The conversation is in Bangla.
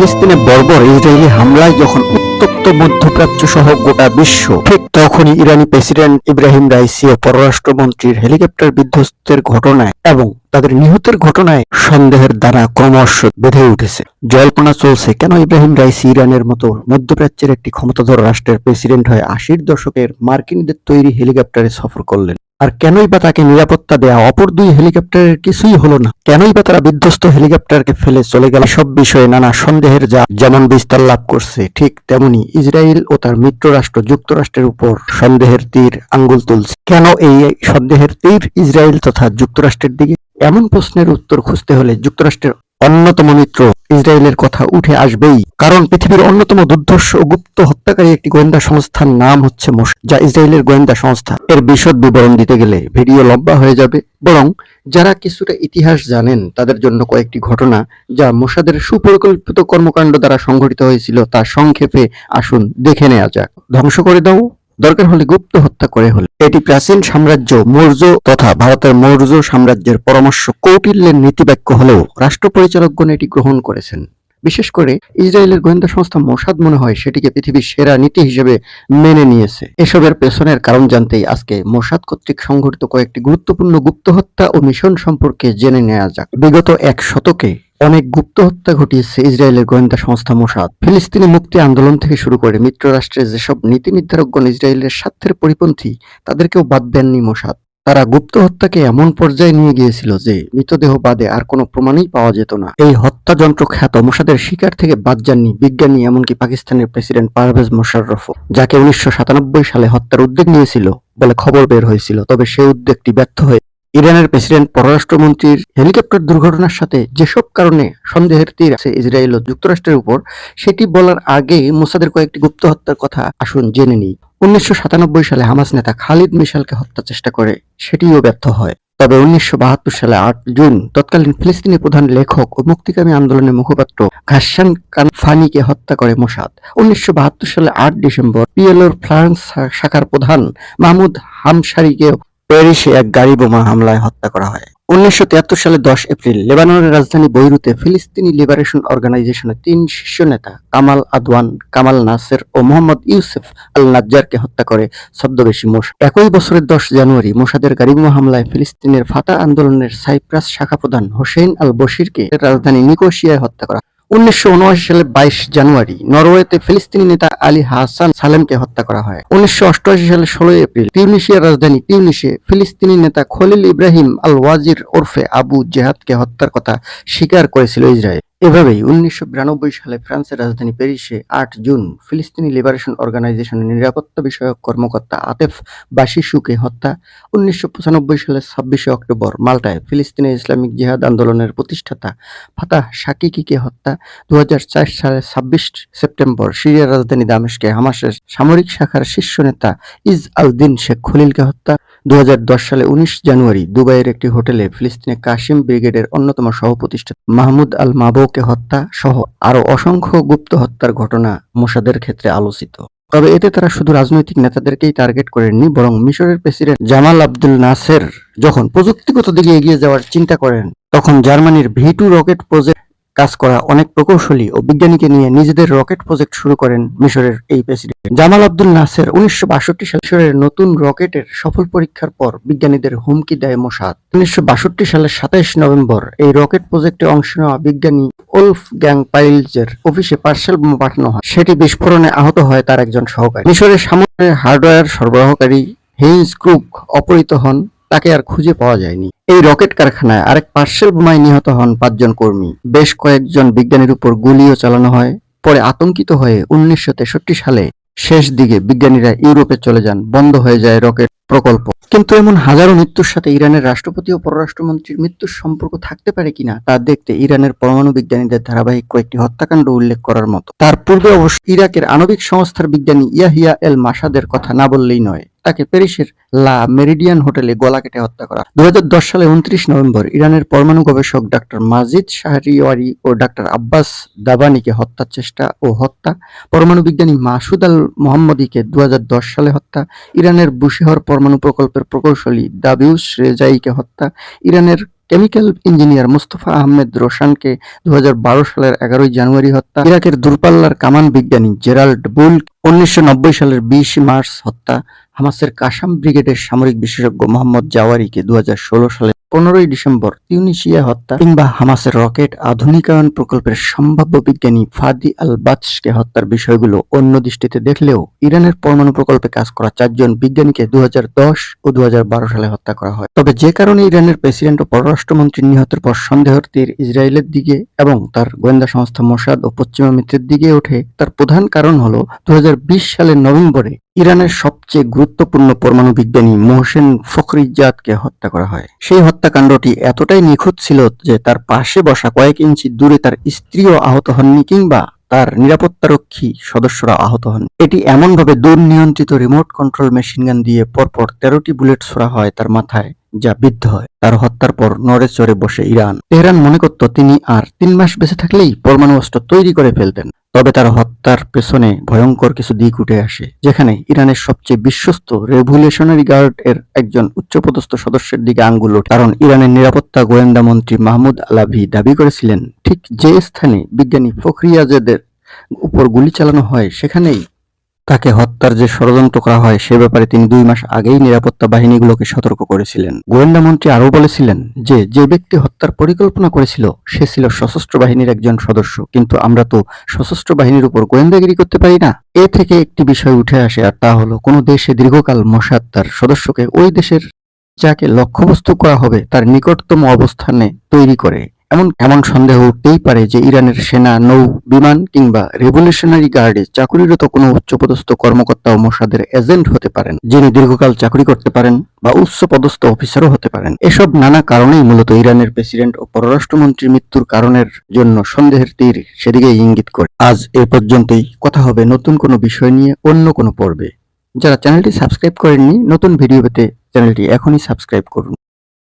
ফিলিস্তিনে বর্বর ইসরায়েলি হামলায় যখন উত্তপ্ত মধ্যপ্রাচ্য সহ গোটা বিশ্ব, ঠিক তখনই ইরানি প্রেসিডেন্ট ইব্রাহিম রাইসি ও পররাষ্ট্রমন্ত্রীর হেলিকপ্টার বিধ্বস্তের ঘটনায় এবং তাদের নিহতের ঘটনায় সন্দেহের দ্বারা ক্রমশ বেঁধে উঠেছে। জল্পনা চলছে, কেন ইব্রাহিম রাইসি ইরানের মতো মধ্যপ্রাচ্যের একটি ক্ষমতাধর রাষ্ট্রের প্রেসিডেন্ট হয়ে আশির দশকের মার্কিনদের তৈরি হেলিকপ্টারে সফর করলেন? আর কেনই বা তাকে নিরাপত্তা দেয়া অপর দুই হেলিকপ্টারের কিছুই হলো না। কেনই বা তারা বিধ্বস্ত হেলিকপ্টারকে ফেলে চলে গেল? সব বিষয়ে নানা সন্দেহের যা যেমন বিস্তার লাভ করছে, ঠিক তেমনি ইসরায়েল ও তার মিত্র রাষ্ট্র যুক্তরাষ্ট্রের উপর সন্দেহের তীর আঙ্গুল তুলছে। কেন এই সন্দেহের তীর ইসরায়েল তথা যুক্তরাষ্ট্রের দিকে? এমন প্রশ্নের উত্তর খুঁজতে হলে যুক্তরাষ্ট্রের অন্যতম মিত্র ইসরায়েলের কথা উঠে আসবেই। কারণ পৃথিবীর অন্যতম দুর্ধর্ষ ও গুপ্ত হত্যাকারী একটি গোয়েন্দা সংস্থার নাম হচ্ছে মোশ, যা ইসরায়েলের গোয়েন্দা সংস্থা। এর বিশদ বিবরণ দিতে গেলে ভিডিও লম্বা হয়ে যাবে। বরং, যারা কিছুটা ইতিহাস জানেন, তাদের জন্য কয়েকটি ঘটনা যা মোসাদের সুপরিকল্পিত কর্মকাণ্ড দ্বারা সংঘটিত হয়েছিল তা সংক্ষেপে আসুন দেখে নেওয়া যাক। ধ্বংস করে দাও দরকার হলে গুপ্ত হত্যা করে হলে। এটি প্রাচীন সাম্রাজ্য মৌর্য তথা ভারতের মৌর্য সাম্রাজ্যের পরামর্শ কৌটিল্যের নীতিবাক্য হলেও রাষ্ট্র পরিচালকগণ এটি গ্রহণ করেছেন। বিশেষ করে ইসরায়েলের গোয়েন্দা সংস্থা মোসাদ মনে হয় সেটিকে পৃথিবীর সেরা নীতি হিসেবে মেনে নিয়েছে। এসবের পেছনের কারণ জানতেই আজকে মোসাদ কর্তৃক সংঘটিত কয়েকটি গুরুত্বপূর্ণ গুপ্ত হত্যা ও মিশন সম্পর্কে জেনে নেওয়া যাক। বিগত এক শতকে অনেক গুপ্ত হত্যা ঘটিয়েছে ইসরায়েলের গোয়েন্দা সংস্থা মোসাদ। ফিলিস্তিনি মুক্তি আন্দোলন থেকে শুরু করে মিত্র রাষ্ট্রের যেসব নীতি নির্ধারকগণ ইসরায়েলের স্বার্থের পরিপন্থী, তাদেরকেও বাদ দেননি মোসাদ। তারা গুপ্ত হত্যাকে এমন পর্যায়ে নিয়ে গিয়েছিল যে, মৃতদেহ বাদে আর কোনো প্রমাণই পাওয়া যেত না। এই হত্যাযন্ত্র খ্যাত মোসাদের শিকার থেকে বাদ যাননি বিজ্ঞানী এমনকি পাকিস্তানের প্রেসিডেন্ট পারভেজ মোশাররফও যাকে উনিশশো সাতানব্বই সালে হত্যার উদ্যোগ নিয়েছিল বলে খবর বের হয়েছিল, তবে সেই উদ্যোগটি ব্যর্থ হয়ে ইরানের প্রেসিডেন্ট পররাষ্ট্রমন্ত্রীর হেলিকপ্টার দুর্ঘটনার সাথে যেসব কারণে সন্দেহের তীর আছে ইসরায়েল ও যুক্তরাষ্ট্রের উপর, সেটি বলার আগে মোসাদের কয়েকটি গুপ্ত হত্যার কথা আসুন জেনে নিই। উনিশশো সালে হামাস নেতা খালিদ মিশালকে হত্যা চেষ্টা করে, সেটিও ব্যর্থ হয়। তবে উনিশশো বাহাত্তর সালে আট জুন তৎকালীন ফিলিস্তিনি প্রধান লেখক ও মুক্তিকামী আন্দোলনের মুখপাত্র ঘাসান কানফানিকে হত্যা করে মোসাদ। উনিশশো বাহাত্তর সালে আট ডিসেম্বর পিএলওর ফ্রান্স শাখার প্রধান মাহমুদ হামশারিকেও প্যারিসে এক গাড়ি বোমা হামলায় হত্যা করা হয়। উনিশশো সালে দশ এপ্রিল লেবাননের রাজধানী বৈরুতে ফিলিস্তিনি লিবারেশন অর্গানাইজেশনের তিন শীর্ষ নেতা কামাল আদওয়ান, কামাল নাসের ও মোহাম্মদ ইউসেফ আল নাজ্জারকে হত্যা করে ছদ্মবেশী মোশাদ একই বছরের দশ জানুয়ারি মোসাদের গাড়িবোমা হামলায় ফিলিস্তিনের ফাতা আন্দোলনের সাইপ্রাস শাখা প্রধান হোসেন আল বশিরকে রাজধানী নিকোশিয়ায় হত্যা করা উনিশশো সালে বাইশ জানুয়ারি নরওয়েতে ফিলিস্তিনি নেতা আলী হাসান সালেমকে হত্যা করা হয়। উনিশশো অষ্টআশি সালে ষোলোই এপ্রিল টিউনিশিয়ার রাজধানী টিউনিশে ফিলিস্তিনি নেতা খলিল ইব্রাহিম আল ওয়াজির ওরফে আবু জেহাদকে হত্যার কথা স্বীকার করেছিল ইসরায়েল। এভাবেই উনিশশো বিরানব্বই সালে ফ্রান্সের রাজধানী প্যারিসে আট জুন ফিলিস্তিনি লিবারেশন অর্গানাইজেশনের নিরাপত্তা বিষয়ক কর্মকর্তা আতেফ বাশিসুকে হত্যা। উনিশশো সালে ছাব্বিশে অক্টোবর মাল্টায় ফিলিস্তিনি ইসলামিক জিহাদ আন্দোলনের প্রতিষ্ঠাতা ফাতাহ শাকিকিকে হত্যা। দু সালের ছাব্বিশ সেপ্টেম্বর সিরিয়ার রাজধানী দামেশকে হামাসের সামরিক শাখার শীর্ষ নেতা ইজ আল দিন শেখ খলিলকে হত্যা। দু সালে উনিশ জানুয়ারি দুবাইয়ের একটি হোটেলে ফিলিস্তিনে কাশিম ব্রিগেডের অন্যতম সহপ্রতিষ্ঠাতা মাহমুদ আল মাবুকে হত্যা সহ আরও অসংখ্য গুপ্ত হত্যার ঘটনা মোসাদের ক্ষেত্রে আলোচিত। তবে এতে তারা শুধু রাজনৈতিক নেতাদেরকেই টার্গেট করেননি, বরং মিশরের প্রেসিডেন্ট জামাল আব্দুল নাসের যখন প্রযুক্তিগত দিকে এগিয়ে যাওয়ার চিন্তা করেন, তখন জার্মানির ভি টু রকেট প্রজেক্ট কাজ করা অনেক প্রকৌশলী ও বিজ্ঞানীকে নিয়ে নিজেদের রকেট প্রজেক্ট শুরু করেন মিশরের এই প্রেসিডেন্ট। জামাল আব্দুল নাসের উনিশশো সালে মিশরের নতুন রকেটের সফল পরীক্ষার পর বিজ্ঞানীদের হুমকি দেয় মোসাদ। উনিশশো সালের সাতাইশ নভেম্বর এই রকেট প্রজেক্টে অংশ নেওয়া বিজ্ঞানী ওলফ গ্যাং পাইলজের অফিসে পার্সেল বোমা পাঠানো হয়। সেটি বিস্ফোরণে আহত হয় তার একজন সহকারী। মিশরের সামনে হার্ডওয়্যার সরবরাহকারী হেইন্স ক্রুক অপহৃত হন। তাকে আর খুঁজে পাওয়া যায়নি। এই রকেট কারখানায় আরেক পার্সেল বোমায় নিহত হন পাঁচজন কর্মী। বেশ কয়েকজন বিজ্ঞানীর উপর গুলিও চালানো হয়। পরে আতঙ্কিত হয়ে উনিশশো তেষট্টি সালে শেষ দিকে বিজ্ঞানীরা ইউরোপে চলে যান। বন্ধ হয়ে যায় রকেট প্রকল্প। কিন্তু এমন হাজারো মৃত্যুর সাথে ইরানের রাষ্ট্রপতি ও পররাষ্ট্রমন্ত্রীর মৃত্যুর সম্পর্ক থাকতে পারে কিনা, তা দেখতে ইরানের পরমাণু বিজ্ঞানীদের ধারাবাহিক কয়েকটি হত্যাকাণ্ড উল্লেখ করার মতো। তার পূর্বে অবশ্য ইরাকের আণবিক সংস্থার বিজ্ঞানী ইয়াহিয়া এল মাসাদের কথা না বললেই নয়। তাকে প্যারিসের লা মেরিডিয়ান হোটেলে গলা কেটে হত্যা করা। দু সালে উনত্রিশ নভেম্বর ইরানের পরমাণু গবেষক ডাক্তার মাজিদ শাহরিওয়ারি ও ডাক্তার আব্বাস দাবানিকে হত্যার চেষ্টা ও হত্যা, পরমাণু বিজ্ঞানী মাসুদ আল মোহাম্মদীকে দু সালে হত্যা, ইরানের বুশেহর পরমাণু প্রকল্পের প্রকৌশলী দাবিউস রেজাইকে হত্যা, ইরানের কেমিক্যাল ইঞ্জিনিয়ার মুস্তফা আহমেদ রোশানকে দু হাজার বারো সালের এগারোই জানুয়ারি হত্যা, ইরাকের দূরপাল্লার কামান বিজ্ঞানী জেরাল্ড বুল উনিশশো নব্বই সালের বিশ মার্চ হত্যা হামাসের কাসাম ব্রিগেডের সামরিক বিশেষজ্ঞ মোহাম্মদ জাওয়ারিকে দু সালে পনেরোই ডিসেম্বর তিউনিশিয়া হত্যা কিংবা হামাসের রকেট আধুনিকায়ন প্রকল্পের সম্ভাব্য বিজ্ঞানী ফাদি আল বাতসকে হত্যার বিষয়গুলো অন্য দৃষ্টিতে দেখলেও ইরানের পরমাণু প্রকল্পে কাজ করা চারজন বিজ্ঞানীকে দু হাজার দশ ও দু হাজার বারো সালে হত্যা করা হয়। তবে যে কারণে ইরানের প্রেসিডেন্ট ও পররাষ্ট্রমন্ত্রী নিহতের পর সন্দেহের তীর ইসরায়েলের দিকে এবং তার গোয়েন্দা সংস্থা মোসাদ ও পশ্চিমা মিত্রের দিকে ওঠে, তার প্রধান কারণ হলো দু সালের নভেম্বরে ইরানের সবচেয়ে গুরুত্বপূর্ণ পরমাণু বিজ্ঞানী মোহসেন ফখরিজাদকে হত্যা করা হয়। সেই হত্যাকাণ্ডটি এতটাই নিখুঁত ছিল যে তার পাশে বসা কয়েক ইঞ্চি দূরে তার স্ত্রীও আহত হননি কিংবা তার নিরাপত্তারক্ষী সদস্যরা আহত হন। এটি এমনভাবে দুর্নিয়ন্ত্রিত রিমোট কন্ট্রোল মেশিন গান দিয়ে পরপর তেরোটি বুলেট ছোড়া হয় তার মাথায়, যা বিদ্ধ হয়। তার হত্যার পর নড়ে চড়ে বসে ইরান। তেহরান মনে করত তিনি আর তিন মাস বেঁচে থাকলেই পরমাণু অস্ত্র তৈরি করে ফেলতেন। তবে তার হত্যার পেছনে ভয়ঙ্কর কিছু দিক উঠে আসে, যেখানে ইরানের সবচেয়ে বিশ্বস্ত রেভুলেশনারি গার্ড এর একজন উচ্চপদস্থ সদস্যের দিকে আঙ্গুল ওঠে। কারণ ইরানের নিরাপত্তা গোয়েন্দা মন্ত্রী মাহমুদ আলাভি দাবি করেছিলেন, ঠিক যে স্থানে বিজ্ঞানী ফখরিয়াজেদের উপর গুলি চালানো হয়, সেখানেই তাকে হত্যার যে ষড়যন্ত্র করা হয়, সে ব্যাপারে তিনি দুই মাস আগেই নিরাপত্তা বাহিনীগুলোকে সতর্ক করেছিলেন। গোয়েন্দা মন্ত্রী আরও বলেছিলেন যে যে ব্যক্তি হত্যার পরিকল্পনা করেছিল, সে ছিল সশস্ত্র বাহিনীর একজন সদস্য। কিন্তু আমরা তো সশস্ত্র বাহিনীর উপর গোয়েন্দাগিরি করতে পারি না। এ থেকে একটি বিষয় উঠে আসে, আর তা হলো, কোনো দেশে দীর্ঘকাল মোসাদ তার সদস্যকে ওই দেশের যাকে লক্ষ্যবস্তু করা হবে, তার নিকটতম অবস্থানে তৈরি করে। এমন এমন সন্দেহ উঠতেই পারে যে ইরানের সেনা নৌ বিমান কিংবা রেভলিউশনারি গার্ডে চাকুরিরত কোনো উচ্চপদস্থ কর্মকর্তা ও মোসাদের এজেন্ট হতে পারেন, যিনি দীর্ঘকাল চাকরি করতে পারেন বা উচ্চ পদস্থ অফিসারও হতে পারেন। এসব নানা কারণেই মূলত ইরানের প্রেসিডেন্ট ও পররাষ্ট্রমন্ত্রীর মৃত্যুর কারণের জন্য সন্দেহের তীর সেদিকে ইঙ্গিত করে। আজ এ পর্যন্তই। কথা হবে নতুন কোনো বিষয় নিয়ে অন্য কোনো পর্বে। যারা চ্যানেলটি সাবস্ক্রাইব করেননি, নতুন ভিডিও পেতে চ্যানেলটি এখনই সাবস্ক্রাইব করুন।